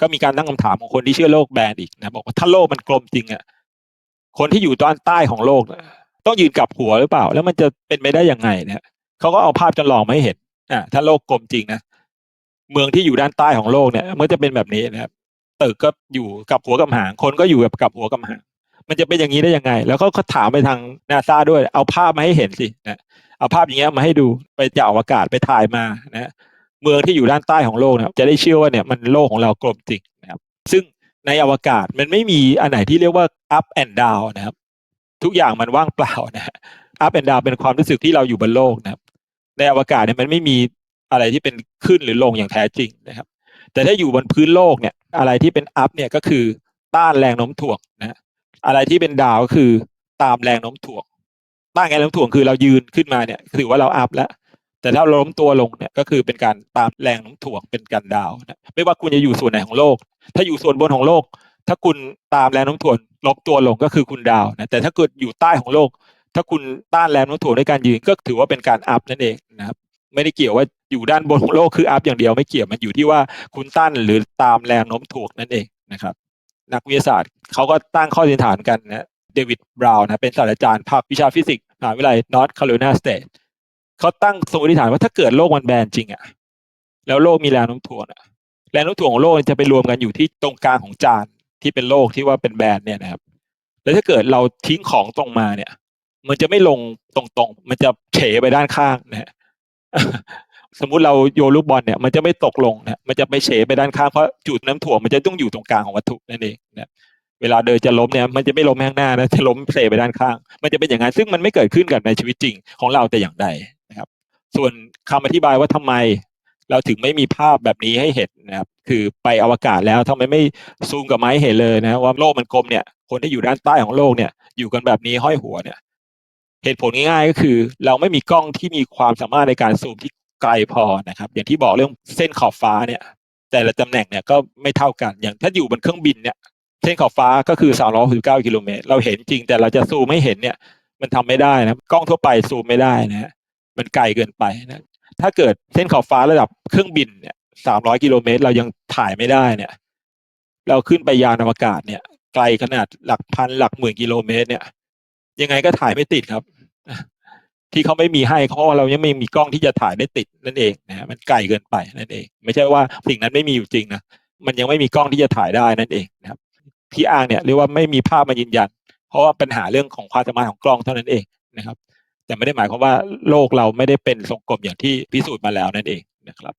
ก็มีการตั้งคำถามของคนที่เชื่อโลกแบนอีกนะบอกว่าถ้าโลกมันกลมจริงอะคนที่อยู่ด้านใต้ของโลกต้องยืนกับหัวหรือเปล่า แล้วมันจะเป็นไปได้ยังไงเนี่ยเขาก็เอาภาพจำลองมาให้เห็นอ่าถ้าโลกกลมจริงนะเมืองที่อยู่ด้านใต้ของโลกเนี่ยมันจะเป็นแบบนี้นะครับตึกก็อยู่กับหัวกับหาง คนก็อยู่แบบกับหัวกับหาง มันจะเป็นอย่างนี้ได้ยังไง แล้วก็ถามไปทางนาซาด้วย เอาภาพมาให้เห็นสินะเอาภาพอย่างเงี้ยมาให้ดูไปจากอวกาศไปถ่ายมานะ เมืองที่อยู่ด้านใต้ของโลกนะครับจะได้เชื่อว่าเนี่ยมันโลกของเรากลมจริงนะครับ ซึ่งในอวกาศมันไม่มีอันไหนที่เรียกว่า up and down นะครับ ทุกอย่างมันว่างเปล่านะฮะ up and down เป็นความรู้สึกที่เราอยู่บนโลกนะครับ ในอวกาศเนี่ยมันไม่มีอะไรที่เป็นขึ้นหรือลงอย่างแท้จริงนะครับ แต่ถ้าอยู่บนพื้นโลกเนี่ย อะไรที่เป็น up เนี่ยก็คือต้านแรงโน้มถ่วงนะอะไรที่เป็นดาวก็คือตามแรงโน้มถ่วงต้านแรงโน้มถ่วงคือเรายืนขึ้นมาเนี่ยถือว่าเรา up แล้ว แต่ถ้าล้มตัวลงเนี่ยก็คือเป็นการตามแรงโน้มถ่วงเป็นการดาวนะไม่ว่าคุณจะอยู่ส่วนไหนของโลก ถ้าอยู่ส่วนบนของโลก ถ้าคุณตามแรงโน้มถ่วงล้มตัวลงก็คือคุณดาวนะแต่ถ้าเกิดอยู่ใต้ของโลก ถ้าคุณต้านแรงโน้มถ่วงด้วยการยืนก็ถือว่าเป็นการอัพนั่นเองนะครับไม่ได้เกี่ยวว่าอยู่ด้านบนของโลกคืออัพอย่างเดียวไม่เกี่ยวมันอยู่ที่ว่าคุณต้านหรือตามแรงโน้มถ่วงนั่นเองนะครับนักวิทยาศาสตร์เขาก็ตั้งข้อสันนิษฐานกันนะเดวิดบราวน์นะเป็นศาสตราจารย์ภาควิชาฟิสิกส์มหาวิทยาลัยนอร์ทแคโรไลนาสเตท เขาตั้งสมมติฐานว่าถ้าเกิดโลกมันแบนจริงอะแล้วโลกมีแรงโน้มถ่วงอะแรงโน้มถ่วงของโลกจะไปรวมกันอยู่ที่ตรงกลางของจานที่เป็นโลกที่ว่าเป็นแบนเนี่ยนะครับ แล้วถ้าเกิดเราทิ้งของตรงมาเนี่ย มันจะไม่ลงตรงๆ มันจะเฉไปด้านข้างนะฮะสมมุติเราโยนลูกบอลเนี่ยมันจะไม่ตกลงนะมันจะไปเฉไปด้านข้างเพราะจุดน้ำถ่วงมันจะต้องอยู่ตรงกลางของวัตถุนั่นเองนะเวลาเดินจะล้มเนี่ยมันจะไม่ล้มข้างหน้านะจะล้มเฉไปด้านข้าง มันจะเป็นอย่างนั้นซึ่งมันไม่เกิดขึ้นกับในชีวิตจริงของเราแต่อย่างใด ส่วนคำอธิบายว่าทำไม เราถึงไม่มีภาพแบบนี้ให้เห็นนะครับคือไปอวกาศแล้วทำไมไม่ซูมกับไม้เห็นเลยนะว่าโลกมันกลมเนี่ยคนที่อยู่ด้านใต้ของโลกเนี่ย อยู่กันแบบนี้ห้อยหัวเนี่ย เหตุผลง่ายๆก็คือ เราไม่มีกล้องที่มีความสามารถในการซูมที่ไกลพอนะครับ อย่างที่บอกเรื่องเส้นขอบฟ้าเนี่ย แต่ละตำแหน่งเนี่ยก็ไม่เท่ากันอย่างถ้าอยู่บนเครื่องบินเนี่ยเส้นขอบฟ้าก็คือ 369 กิโลเมตรเราเห็นจริงแต่เราจะซูมไม่เห็นเนี่ย มันทำไม่ได้นะกล้องทั่วไปซูมไม่ได้นะ มันไกลเกินไปนะถ้าเกิดเส้นขอบฟ้าระดับเครื่องบินเนี่ย300กิโลเมตรเรายังถ่ายไม่ได้เนี่ย เราขึ้นไปยานอวกาศเนี่ย ไกลขนาดหลักพันหลักหมื่นกิโลเมตร เนี่ย ยังไงก็ถ่ายไม่ติดครับ ที่เขาไม่มีให้เพราะว่าเรายังไม่มีกล้องที่จะถ่ายได้ติดนั่นเองนะฮะมันไกลเกินไปนั่นเอง ไม่ใช่ว่าสิ่งนั้นไม่มีอยู่จริงนะมันยังไม่มีกล้องที่จะถ่ายได้นั่นเองนะครับ ที่อ้างเนี่ยเรียกว่าไม่มีภาพมายืนยัน เพราะว่าปัญหาเรื่องของความสามารถของกล้องเท่านั้นเองนะครับ แต่ไม่ได้หมายความว่าโลกเราไม่ได้เป็นทรงกลมอย่างที่พิสูจน์มาแล้วนั่นเองนะครับ